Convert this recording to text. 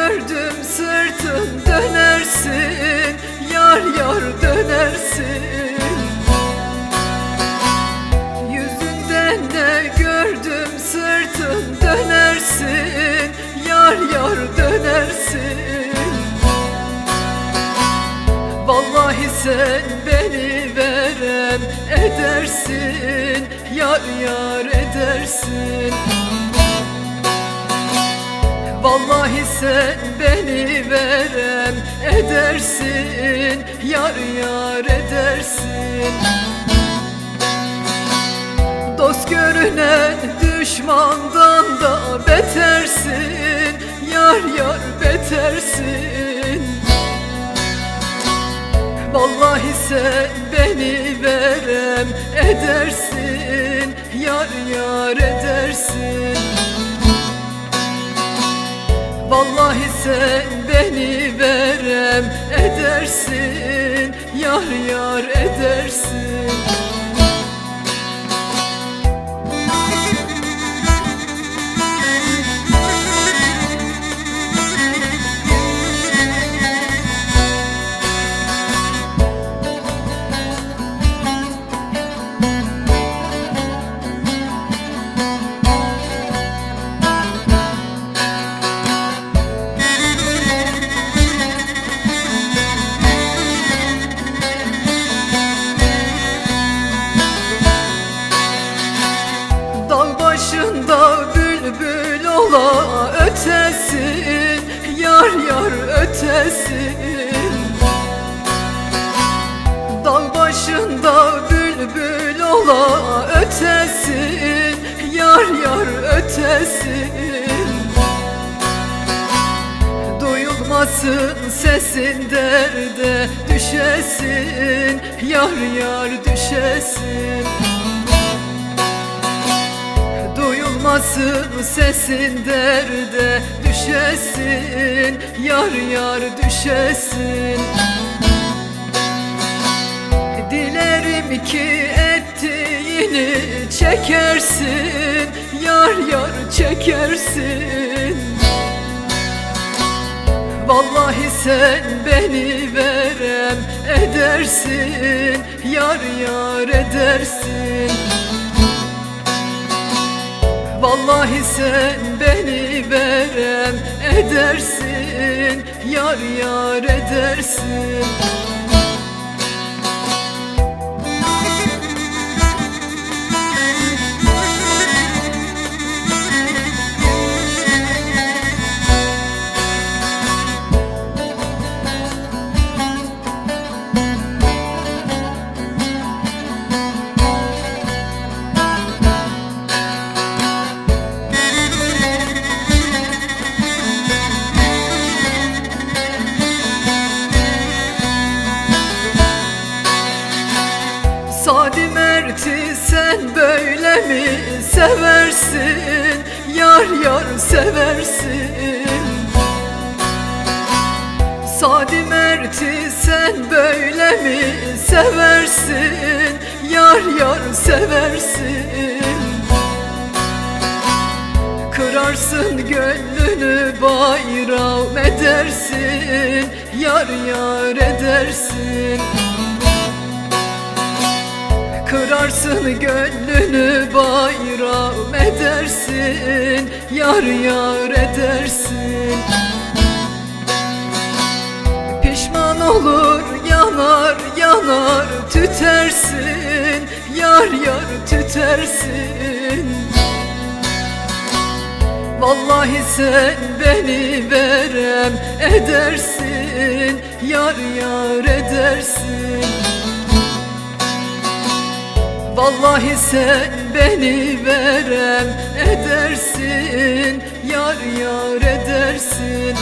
Gördüm sırtın dönersin Yar yar dönersin. Yüzünden de gördüm sırtın dönersin Yar yar dönersin. Vallahi sen beni verem edersin Yar yar edersin. Vallahi sen beni verem edersin Yar yar edersin. Dost görünen düşmandan da betersin Yar yar betersin. Vallahi sen beni verem edersin Yar yar edersin Vallahi sen beni verem edersin Yar yar edersin Yar yar ötesin Dağ başında bülbül ola ötesin Yar yar ötesin Duyulmasın sesin derde düşesin Yar yar düşesin Duyulmasın sesin derde düşesin? Yar yar düşesin. Dilerim ki ettiğini çekersin. Yar yar çekersin. Vallahi sen beni verem edersin. Yar yar edersin Vallahi sen beni verem edersin Yar yar edersin böyle mi seversin? Yar yar seversin. Sadi Mert'i sen böyle mi seversin? Yar yar seversin. Kırarsın gönlünü bayram edersin Yar yar edersin Kırarsın gönlünü bayram edersin Yar yar edersin. Pişman olur yanar yanar tütersin Yar yar tütersin. Vallahi sen beni verem edersin Yar yar edersin Vallahi sen beni verem edersin Yar yar edersin